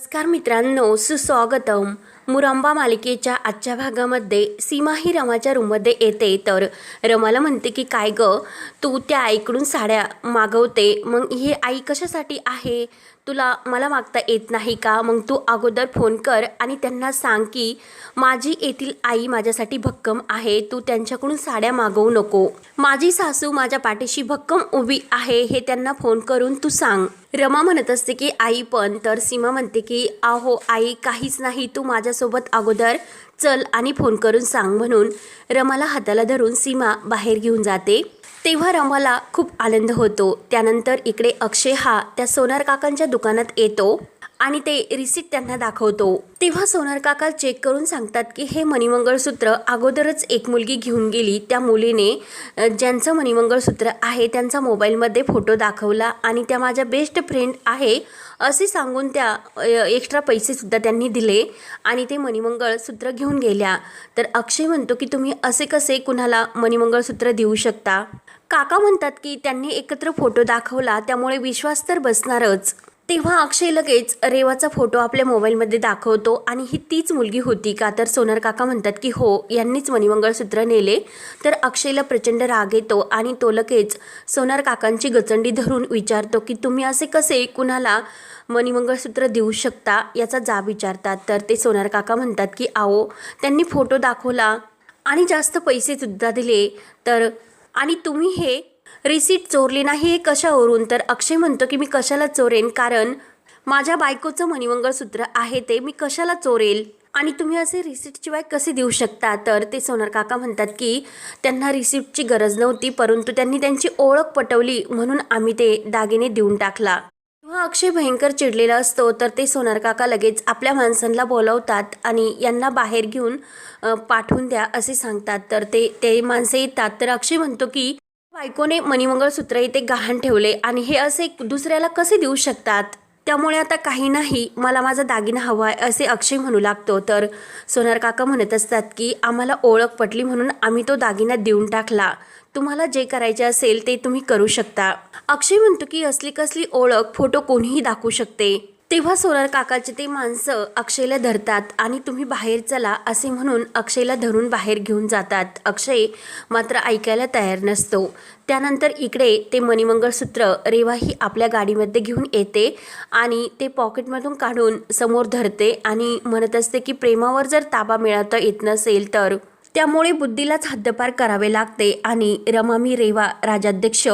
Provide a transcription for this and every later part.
नमस्कार मित्रांनो सुस्वागतम. मुरंबा मालिकेच्या आजच्या भागामध्ये सीमा ही रमाच्या रूममध्ये येते. तर रमाला म्हणते की काय ग तू त्या आईकडून साड्या मागवते मग ही आई कशासाठी आहे? तुला मला मागता येत नाही का? मग तू अगोदर फोन कर आणि त्यांना सांग की माझी येथील आई माझ्यासाठी भक्कम आहे. तू त्यांच्याकडून साड्या मागवू नको. माझी सासू माझ्या पाठीशी भक्कम उभी आहे. हे त्यांना फोन करून तू सांग. रमा म्हणत असते की आई पण. तर सीमा म्हणते की आहो आई काहीच नाही. तू माझ्यासोबत अगोदर चल आणि फोन करून सांग. म्हणून रमाला हाताला धरून सीमा बाहेर घेऊन जाते. तेव्हा रमाला खूप आनंद होतो. त्यानंतर इकडे अक्षय हा त्या सोनार काकांच्या दुकानात येतो. आणि ते रिसिट त्यांना दाखवतो. तेव्हा सोनार काका चेक करून सांगतात की हे मणिमंगळसूत्र अगोदरच एक मुलगी घेऊन गेली. त्या मुलीने ज्यांचं मणिमंगळसूत्र आहे त्यांचा मोबाईलमध्ये फोटो दाखवला आणि त्या माझ्या बेस्ट फ्रेंड आहे असे सांगून त्या एक्स्ट्रा पैसेसुद्धा त्यांनी दिले आणि ते मणिमंगळसूत्र घेऊन गेल्या. तर अक्षय म्हणतो की तुम्ही असे कसे कुणाला मणिमंगळसूत्र देऊ शकता? काका म्हणतात की त्यांनी एकत्र फोटो दाखवला त्यामुळे विश्वास तर बसणारच. तेव्हा अक्षय लगेच रेवाचा फोटो आपल्या मोबाईलमध्ये दाखवतो आणि ही तीच मुलगी होती का? तर सोनार काका म्हणतात की हो यांनीच मणिमंगळसूत्र नेले. तर अक्षयला प्रचंड राग येतो आणि तो लगेच सोनार काकांची गचंडी धरून विचारतो की तुम्ही असे कसे कुणाला मणिमंगळसूत्र देऊ शकता? याचा जाब विचारतात. तर ते सोनार काका म्हणतात की आओ त्यांनी फोटो दाखवला आणि जास्त पैसे सुद्धा दिले. तर आणि तुम्ही हे रिसीट चोरली नाही हे कशावरून? तर अक्षय म्हणतो की मी कशाला चोरेन? कारण माझ्या बायकोचं मणिमंगळसूत्र आहे ते मी कशाला चोरेल? आणि तुम्ही असे रिसिप्टशिवाय कसे देऊ शकता? तर ते सोनार काका म्हणतात की त्यांना रिसिप्टची गरज नव्हती परंतु त्यांनी त्यांची ओळख पटवली म्हणून आम्ही ते दागिने देऊन टाकला. तेव्हा अक्षय भयंकर चिडलेला असतो तर ते सोनार काका लगेच आपल्या माणसांना बोलवतात आणि यांना बाहेर घेऊन पाठवून द्या असे सांगतात. तर ते ते माणसं येतात. तर अक्षय म्हणतो की बायकोने मणिमंगळसूत्र इथे गहाण ठेवले आणि हे असे दुसऱ्याला कसे देऊ शकतात? त्यामुळे आता काही नाही मला माझा दागिना हवा आहे असे अक्षय म्हणू लागतो. तर सोनार काका म्हणत असतात की आम्हाला ओळख पटली म्हणून आम्ही तो दागिना देऊन टाकला. तुम्हाला जे करायचे असेल ते तुम्ही करू शकता. अक्षय म्हणतो की असली कसली ओळख फोटो कोणीही दाखवू शकते. तेव्हा सोनार काकाचे ते माणसं अक्षयला धरतात आणि तुम्ही बाहेर चला असे म्हणून अक्षयला धरून बाहेर घेऊन जातात. अक्षय मात्र ऐकायला तयार नसतो. त्यानंतर इकडे ते मणिमंगळसूत्र रेवा ही आपल्या गाडीमध्ये घेऊन येते आणि ते पॉकेटमधून काढून समोर धरते आणि म्हणत असते की प्रेमावर जर ताबा मिळवता येत नसेल तर. त्यामुळे बुद्धीलाच हद्दपार करावे लागते आणि रमामी रेवा राजाध्यक्ष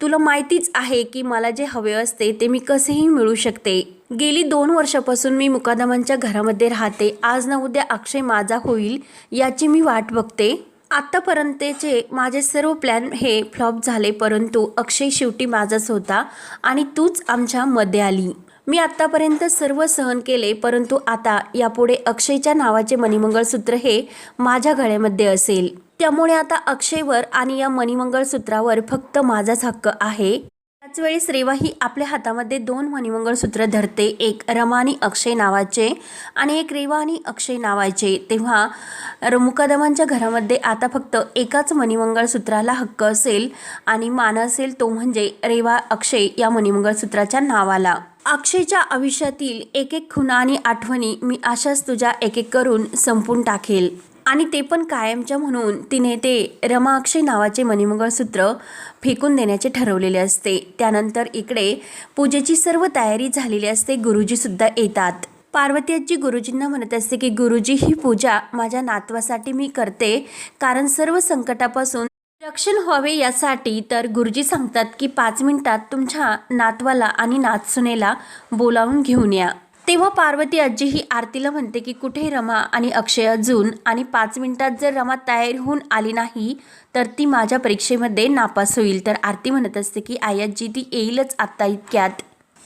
तुला माहितीच आहे की मला जे हवे असते ते मी कसेही मिळू शकते. गेली दोन वर्षापासून मी मुकादमांच्या घरामध्ये राहते. आज ना उद्या अक्षय माझा होईल याची मी वाट बघते. आत्तापर्यंतचे माझे सर्व प्लॅन हे फ्लॉप झाले परंतु अक्षय शेवटी माझाच होता आणि तूच आमच्या मध्ये आली. मी आत्तापर्यंत सर्व सहन केले परंतु आता यापुढे अक्षयच्या नावाचे मणिमंगळसूत्र हे माझ्या गळ्यामध्ये असेल. त्यामुळे आता अक्षयवर आणि या मणिमंगळसूत्रावर फक्त माझाच हक्क आहे. त्याचवेळेस रेवा ही आपल्या हातामध्ये दोन मणिमंगळसूत्र धरते एक रमा आणि अक्षय नावाचे आणि एक रेवा आणि अक्षय नावाचे. तेव्हा र- मुकादमांच्या घरामध्ये आता फक्त एकाच मणिमंगळसूत्राला हक्क असेल आणि मान असेल तो म्हणजे रेवा अक्षय या मणिमंगळसूत्राच्या नावाला. अक्षयच्या आयुष्यातील एक एक खुना आणि आठवणी मी अशाच तुझ्या एक एक करून संपून टाकेल. आणि ते पण कायमच्या म्हणून तिने ते रमा अक्षय नावाचे मणिमंगळसूत्र फेकून देण्याचे ठरवलेले असते. त्यानंतर इकडे पूजेची सर्व तयारी झालेली असते गुरुजीसुद्धा येतात. पार्वती आजी गुरुजींना म्हणत असते की गुरुजी ही पूजा माझ्या नातवासाठी मी करते. कारण सर्व संकटापासून रक्षण व्हावे यासाठी तर गुरुजी सांगतात की पाच मिनिटात तुमच्या नातवाला आणि नातसुनेला बोलावून घेऊन या. तेव्हा पार्वती आजी ही आरतीला म्हणते की कुठे रमा आणि अक्षय अजून आणि पाच मिनिटात जर रमा तयार होऊन आली नाही तर ती माझ्या परीक्षेमध्ये नापास होईल. तर आरती म्हणत असते की आई आजी ती येईलच आत्ता इतक्यात.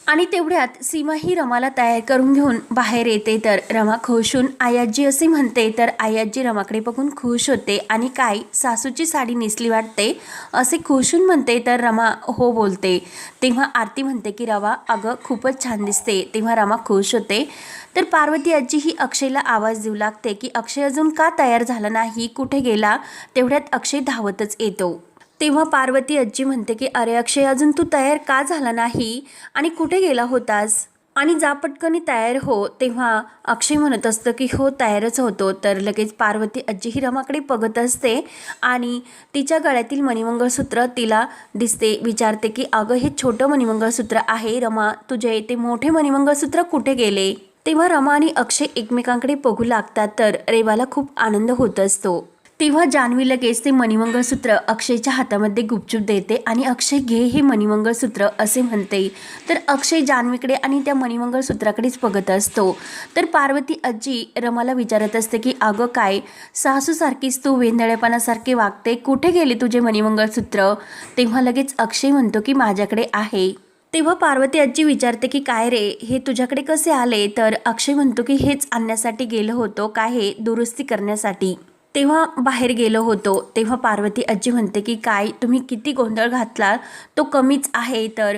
आणि तेवढ्यात सीमाही रमाला तयार करून घेऊन बाहेर येते तर रमा खुश होऊन आयाजी असे म्हणते तर आयाजी रमाकडे बघून खुश होते आणि काय? सासूची साडी नेसली वाटते? असे खुश होऊन म्हणते तर रमा हो बोलते. तेव्हा आरती म्हणते की रवा अगं खूपच छान दिसते. तेव्हा रमा खुश होते. तर पार्वती आजी ही अक्षयला आवाज देऊ लागते की अक्षय अजून का तयार झाला नाही? कुठे गेला? तेवढ्यात अक्षय धावतच येतो. तेव्हा पार्वती आजी म्हणते की अरे अक्षय अजून तू तयार का झाला नाही? आणि कुठे गेला होतास? आणि जा पटकनी तयार हो. तेव्हा अक्षय म्हणत असतं की हो तयारच होतो. तर लगेच पार्वती आजी ही रमाकडे बघत असते आणि तिच्या गळ्यातील मणिमंगळसूत्र तिला दिसते. विचारते की अगं हे छोटं मणिमंगळसूत्र आहे. रमा तुझे ते मोठे मणिमंगळसूत्र कुठे गेले? तेव्हा रमा आणि अक्षय एकमेकांकडे बघू लागतात तर रेवाला खूप आनंद होत असतो. तेव्हा जान्हवी लगेच ते मणिमंगळसूत्र अक्षयच्या हातामध्ये गुपचूप देते आणि अक्षय घे हे मणिमंगळसूत्र असे म्हणते. तर अक्षय जान्हवीकडे आणि त्या मणिमंगळसूत्राकडेच बघत असतो. तर पार्वती आजी रमाला विचारत असते की अगं काय सासूसारखीच तू वेंधळेपणासारखे वागते? कुठे गेले तुझे मणिमंगळसूत्र? तेव्हा लगेच अक्षय म्हणतो की माझ्याकडे आहे. तेव्हा पार्वती आजी विचारते की काय रे हे तुझ्याकडे कसे आले? तर अक्षय म्हणतो की हेच आणण्यासाठी गेलो होतो काय हे दुरुस्ती करण्यासाठी? तेव्हा बाहेर गेलो होतो. तेव्हा पार्वती आजी म्हणते की काय तुम्ही किती गोंधळ घातला? तो कमीच आहे तर.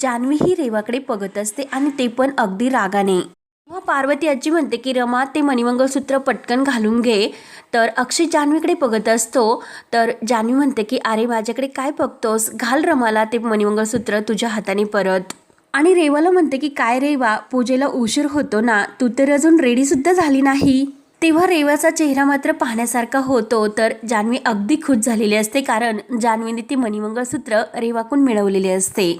जान्हवी ही रेवाकडे बघत असते आणि ते पण अगदी रागाने. तेव्हा पार्वती आजी म्हणते की रमा ते मणिमंगळसूत्र पटकन घालून घे. तर अक्षय जान्हवीकडे बघत असतो. तर जान्हवी म्हणते की अरे माझ्याकडे काय बघतोस? घाल रमाला ते मणिमंगळसूत्र तुझ्या हाताने परत. आणि रेवाला म्हणते की काय रेवा पूजेला उशीर होतो ना तू तर अजून रेडीसुद्धा झाली नाही. तेव्हा रेवाचा चेहरा मात्र पाहण्यासारखा होतो. तर जान्हवी अगदी खुश झालेली असते कारण जान्हवीने ती मणिमंगळसूत्र रेवाकून मिळवलेले असते.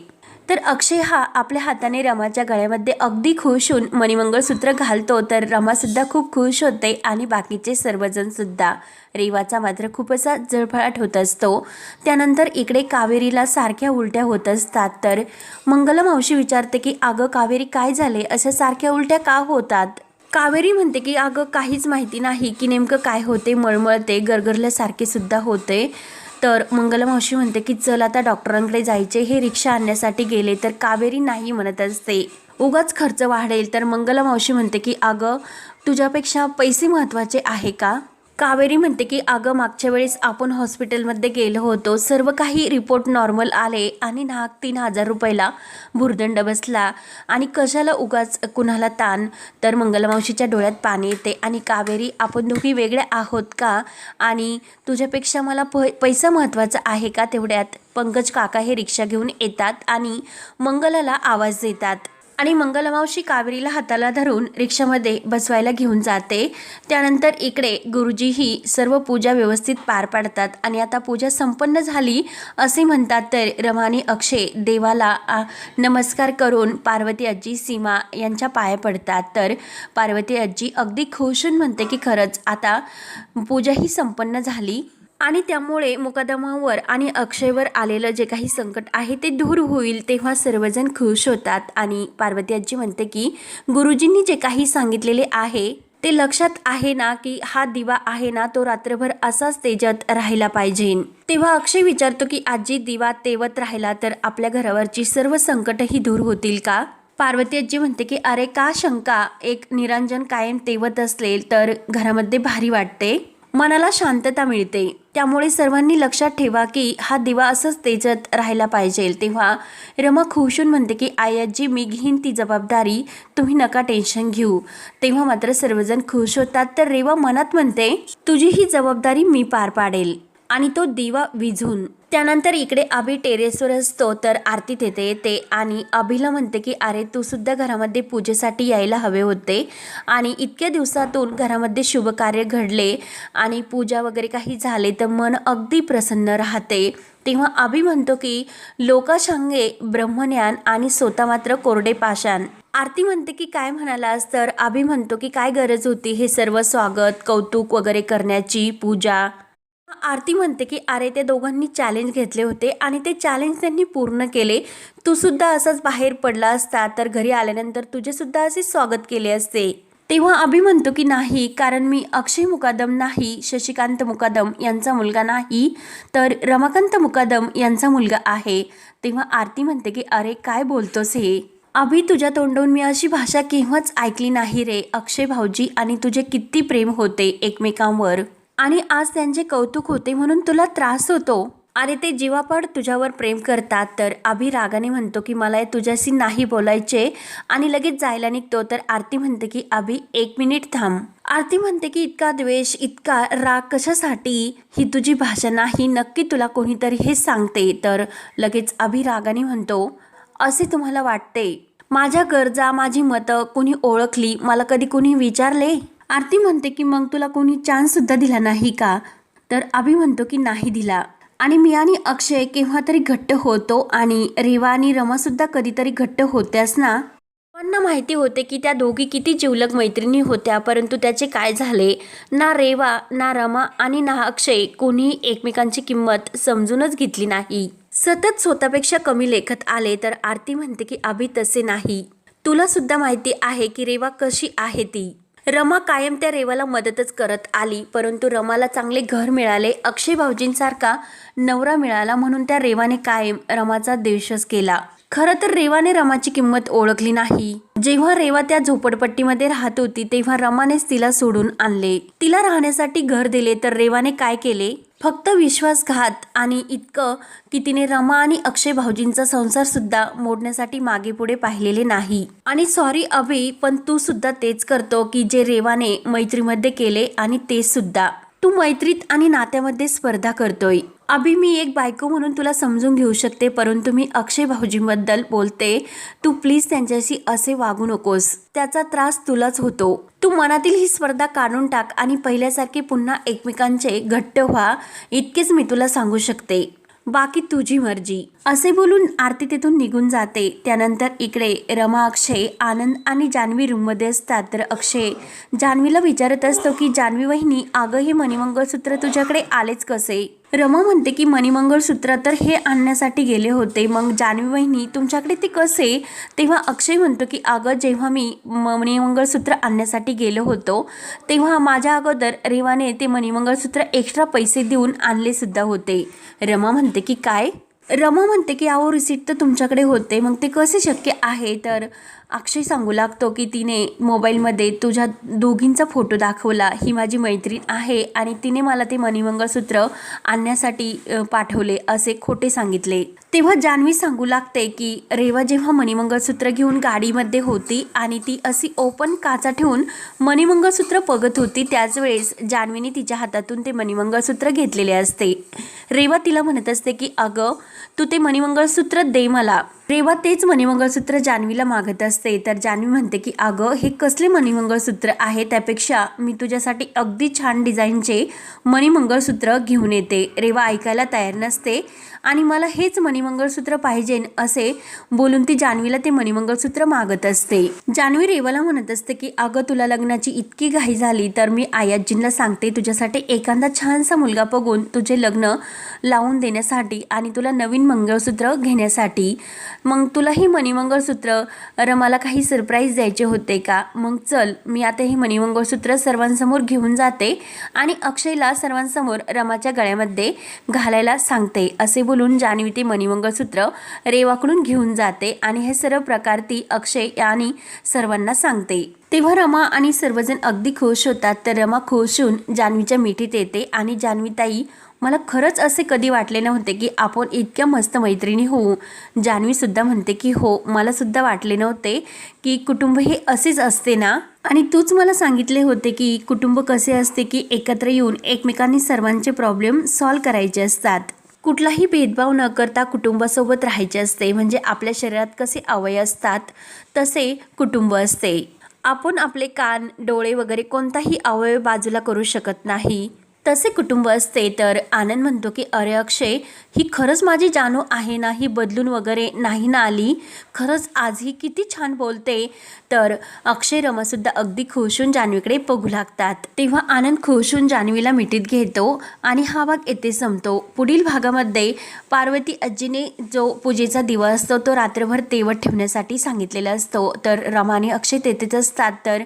तर अक्षय हा आपल्या हाताने रमाच्या गळ्यामध्ये अगदी खुश होऊन मणिमंगळसूत्र घालतो. तर रमासुद्धा खूप खुश होते आणि बाकीचे सर्वजणसुद्धा रेवाचा मात्र खूप असा जळफळाट होत असतो. त्यानंतर इकडे कावेरीला सारख्या उलट्या होत असतात. तर मंगलमावशी विचारते की अगं कावेरी काय झाले? अशा सारख्या उलट्या का होतात? कावेरी म्हणते की अगं काहीच माहिती नाही की नेमकं काय होते मळमळते गरगरल्यासारखे सुद्धा होते. तर मंगलमावशी म्हणते की चल आता डॉक्टरांकडे जायचे हे रिक्षा आणण्यासाठी गेले तर कावेरी नाही म्हणत असते. उगाच खर्च वाढेल. तर मंगलमावशी म्हणते की अगं तुझ्यापेक्षा पैसे महत्त्वाचे आहे का? कावेरी म्हणते की अगं मागच्या वेळेस आपण हॉस्पिटलमध्ये गेलो होतो. सर्व काही रिपोर्ट नॉर्मल आले आणि नाक तीन हजार रुपयाला भुर्दंड बसला आणि कशाला उगाच कुणाला ताण? तर मंगलमावशीच्या डोळ्यात पाणी येते आणि कावेरी आपण दोघी वेगळ्या आहोत का? आणि तुझ्यापेक्षा मला प पैसा महत्त्वाचा आहे का तेवढ्यात? पंकज काका हे रिक्षा घेऊन येतात आणि मंगलाला आवाज देतात. आणि मंगलमावशी कावेरीला हाताला धरून रिक्षामध्ये बसवायला घेऊन जाते. त्यानंतर इकडे गुरुजीही सर्व पूजा व्यवस्थित पार पाडतात आणि आता पूजा संपन्न झाली असे म्हणतात तर रमाने अक्षय देवाला आ, नमस्कार करून पार्वती आजी सीमा यांच्या पाया पडतात. तर पार्वती आजी अगदी खुश होऊन म्हणते की खरंच आता पूजा ही संपन्न झाली. आणि त्यामुळे मुकदमावर आणि अक्षयवर आलेलं जे काही संकट आहे ते दूर होईल तेव्हा सर्वजण खुश होतात. आणि पार्वती आजी म्हणते की गुरुजींनी जे काही सांगितलेले आहे ते लक्षात आहे ना की हा दिवा आहे ना तो रात्रभर असाच तेजत राहायला पाहिजे. तेव्हा अक्षय विचारतो की आजी दिवा तेवत राहिला तर आपल्या घरावरची सर्व संकटही दूर होतील का? पार्वती आजी म्हणते की अरे का शंका? एक निरंजन कायम तेवत असेल तर घरामध्ये भारी वाटते. मनाला शांतता मिळते. त्यामुळे सर्वांनी लक्षात ठेवा की हा दिवा असंच तेजत राहायला पाहिजे. तेव्हा रमा खुशून म्हणते की आयाजी मी घेईन ती जबाबदारी. तुम्ही नका टेन्शन घेऊ. तेव्हा मात्र सर्वजण खुश होतात. तर रेवा मनात म्हणते तुझी ही जबाबदारी मी पार पाडेल. आणि तो दिवा विझून त्यानंतर इकडे अभि टेरेसवर असतो तर आरतीत येते येते आणि अभिला म्हणते की अरे तू सुद्धा घरामध्ये पूजेसाठी यायला हवे होते आणि इतक्या दिवसातून घरामध्ये शुभकार्य घडले आणि पूजा वगैरे काही झाले तर मन अगदी प्रसन्न राहते. तेव्हा अभि म्हणतो की लोकाशांगे ब्रह्मज्ञान आणि स्वतः मात्र कोरडे पाषाण. आरती म्हणते की काय म्हणालास? तर अभि म्हणतो की काय गरज होती हे सर्व स्वागत कौतुक वगैरे करण्याची पूजा आरती म्हणते की अरे ते दोघांनी चॅलेंज घेतले होते आणि ते चॅलेंज त्यांनी पूर्ण केले. तू सुद्धा असाच बाहेर पडला असता तर घरी आल्यानंतर तुझे सुद्धा असे स्वागत केले असते. तेव्हा अभि म्हणतो की नाही कारण मी अक्षय मुकादम नाही शशिकांत मुकादम यांचा मुलगा नाही तर रमाकांत मुकादम यांचा मुलगा आहे. तेव्हा आरती म्हणते की अरे काय बोलतोस हे? अभि तुझ्या तोंडून मी अशी भाषा केव्हाच ऐकली नाही रे अक्षय भाऊजी आणि तुझे किती प्रेम होते एकमेकांवर. आणि आज त्यांचे कौतुक होते म्हणून तुला त्रास होतो. अरे ते जीवापड तुझ्यावर प्रेम करतात तर अभि रागाने म्हणतो की मला हे तुझ्याशी नाही बोलायचे. आणि लगेच जायला निघतो तर आरती म्हणते की अभि एक मिनिट थांब. आरती म्हणते की इतका द्वेष इतका राग कशासाठी? ही तुझी भाषा नाही नक्की तुला कोणीतरी हे सांगते. तर लगेच अभिरागाने म्हणतो असे तुम्हाला वाटते? माझ्या गरजा माझी मतं कोणी ओळखली? मला कधी कोणी विचारले? आरती म्हणते की मग तुला कोणी चान्स सुद्धा दिला नाही का? तर अभि म्हणतो की नाही दिला. आणि मी आणि अक्षय केव्हा तरी घट्ट होतो आणि रेवा आणि रमा सुद्धा कधीतरी घट्ट होत्यास ना? सर्वांना माहिती होते की त्या दोघी किती जिवलग मैत्रिणी होत्या परंतु त्याचे काय झाले? ना रेवा ना रमा आणि ना अक्षय कोणीही एकमेकांची किंमत समजूनच घेतली नाही. सतत स्वतःपेक्षा कमी लेखत आले तर आरती म्हणते की अभि तसे नाही. तुला सुद्धा माहिती आहे की रेवा कशी आहे ती? रमा कायम त्या रेवाला मदतच करत आली परंतु रमाला चांगले घर मिळाले अक्षय भाऊजींसारखा नवरा मिळाला म्हणून त्या रेवाने कायम रमाचा द्वेषच केला. खरं तर रेवाने रमाची किंमत ओळखली नाही. जेव्हा रेवा त्या झोपडपट्टीमध्ये राहत होती तेव्हा रमानेच तिला सोडून आणले. तिला राहण्यासाठी घर दिले तर रेवाने काय केले? फक्त विश्वासघात आणि इतकं की तिने रमा आणि अक्षय भाऊजींचा संसारसुद्धा मोडण्यासाठी मागे पुढे पाहिलेले नाही. आणि सॉरी अभि पण तू सुद्धा तेच करतो की जे रेवाने मैत्रीमध्ये केले आणि ते सुद्धा. तू मैत्रीत आणि नात्यामध्ये स्पर्धा करतोय. अभि मी एक बायको म्हणून तुला समजून घेऊ शकते परंतु मी अक्षय भाऊजींबद्दल बोलते. तू प्लीज त्यांच्याशी असे वागू नकोस. त्याचा त्रास तुलाच होतो. तू मनातील ही स्पर्धा काढून टाक आणि पहिल्यासारखे पुन्हा एकमेकांचे घट्ट व्हा. इतकेच मी तुला सांगू शकते. बाकी तुझी मर्जी. असे बोलून आरती तिथून निघून जाते. त्यानंतर इकडे रमा अक्षय आनंद आणि जान्हवी रूममध्ये असतात. तर अक्षय जान्हवीला विचारत असतो की जान्हवी वहिनी अगं हे मणिमंगळसूत्र तुझ्याकडे आलेच कसे? रमा म्हणते की मणिमंगळसूत्र तर हे आणण्यासाठी गेले होते. मग जान्हवी वहिनी तुमच्याकडे ते कसे? तेव्हा अक्षय म्हणतो की अगं जेव्हा मी मणिमंगळसूत्र आणण्यासाठी गेलो होतो तेव्हा माझ्या अगोदर रेवाने ते मणिमंगळसूत्र एक्स्ट्रा पैसे देऊन आणले सुद्धा होते. रमा म्हणते की काय? रमा म्हणते की अहो रिसिट तर तुमच्याकडे होते. मग ते कसे शक्य आहे? तर अक्षय सांगू लागतो की तिने मोबाईलमध्ये तुझ्या दोघींचा फोटो दाखवला. ही माझी मैत्रीण आहे आणि तिने मला ते मणिमंगळसूत्र आणण्यासाठी पाठवले असे खोटे सांगितले. तेव्हा जान्हवी सांगू लागते की रेवा जेव्हा मणिमंगळसूत्र घेऊन गाडीमध्ये होती आणि ती अशी ओपन काचा ठेवून मणिमंगळसूत्र बघत होती त्याच वेळेस जान्हवीने तिच्या हातातून ते मणिमंगळसूत्र घेतलेले असते. रेवा तिला म्हणत असते की अगं तू ते मणिमंगळसूत्र दे मला. रेवा तेच मणिमंगळसूत्र जान्हवीला मागत असते. तर जान्हवी म्हणते की अगं हे कसले मणिमंगळसूत्र आहे? त्यापेक्षा मी तुझ्यासाठी अगदी छान डिझाईनचे मणिमंगळसूत्र घेऊन येते. रेवा ऐकायला तयार नसते. आणि मला हेच मणिमंगळसूत्र पाहिजे असे बोलून ती जान्हवीला ते मणिमंगळसूत्र मागत असते. जान्हवी रेवाला म्हणत असते की अगं तुला लग्नाची इतकी घाई झाली तर मी आयाजींना सांगते तुझ्यासाठी एखादा छानसा मुलगा बघून तुझे लग्न लावून देण्यासाठी आणि तुला नवीन मंगळसूत्र घेण्यासाठी. मग तुला ही मणिमंगळसूत्र रमाला काही सरप्राईज द्यायचे होते का? मग चल मी आता हे मणिमंगळसूत्र सर्वांसमोर घेऊन जाते आणि अक्षयला सर्वांसमोर रमाच्या गळ्यामध्ये घालायला सांगते असे बोलून जान्हवी ते मणिमंगळसूत्र रेवाकडून घेऊन जाते आणि हे सर्व प्रकार ती अक्षय आणि सर्वांना सांगते. तेव्हा रमा आणि सर्वजण अगदी खुश होतात तर रमा खुश होऊन जान्हवीच्या मिठीत येते आणि जान्हवीताई मला खरंच असे कधी वाटले नव्हते की आपण इतक्या मस्त मैत्रिणी होऊ. जान्हवीसुद्धा म्हणते की हो मलासुद्धा वाटले नव्हते की कुटुंब हे असेच असते ना? आणि तूच मला सांगितले होते की कुटुंब कसे असते की एकत्र येऊन एकमेकांनी सर्वांचे प्रॉब्लेम सॉल्व करायचे असतात. कुठलाही भेदभाव न करता कुटुंबासोबत राहायचे असते म्हणजे आपल्या शरीरात कसे अवयव असतात तसे कुटुंब असते. आपण आपले कान डोळे वगैरे कोणताही अवयव बाजूला करू शकत नाही. तसे कुटुंब असते तर आनंद म्हणतो की अरे अक्षय ही खरंच माझी जानू आहे ना? ही बदलून वगैरे नाही ना आली? खरंच आज ही किती छान बोलते. तर अक्षय रमासुद्धा अगदी खुश होऊन जान्हवीकडे बघू लागतात. तेव्हा आनंद खुश होऊन जान्हवीला मिठीत घेतो आणि हा भाग येथे संपतो. पुढील भागामध्ये पार्वती आजीने जो पूजेचा दिवा असतो तो रात्रभर तेवत ठेवण्यासाठी सांगितलेला असतो. तर रमाने अक्षय तेथेच असतात. तर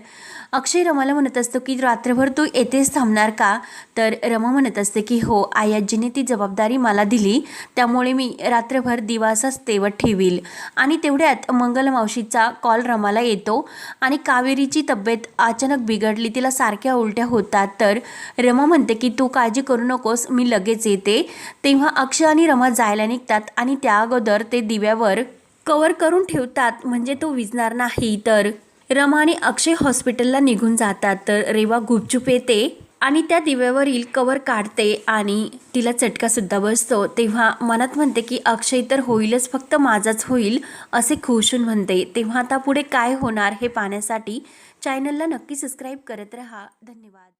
अक्षय रमाला म्हणत असतो की रात्रभर तू येथेच थांबणार का? तर रमा म्हणत असते की हो आयाजीने ती जबाबदारी मला दिली. त्यामुळे मी रात्रभर दिवासच तेवत ठेवील. आणि तेवढ्यात मंगल मावशीचा कॉल रमाला येतो आणि कावेरीची तब्येत अचानक बिघडली तिला सारख्या उलट्या होतात. तर रमा म्हणते की तू काळजी करू नकोस मी लगेच येते. तेव्हा अक्षय आणि रमा जायला निघतात आणि त्या अगोदर ते दिव्यावर कवर करून ठेवतात म्हणजे तो विजणार नाही. तर रमा आणि अक्षय हॉस्पिटलला निघून जातात. तर रेवा गुपचूप येते. आणि त्या दिव्यावरील कवर काढते आणि तिला चटकासुद्धा बसतो. तेव्हा मनात म्हणते की अक्षय तर होईलच फक्त माझाच होईल असे खुशून म्हणते. तेव्हा आता पुढे काय होणार हे पाहण्यासाठी चॅनलला नक्की सबस्क्राईब करत रहा. धन्यवाद.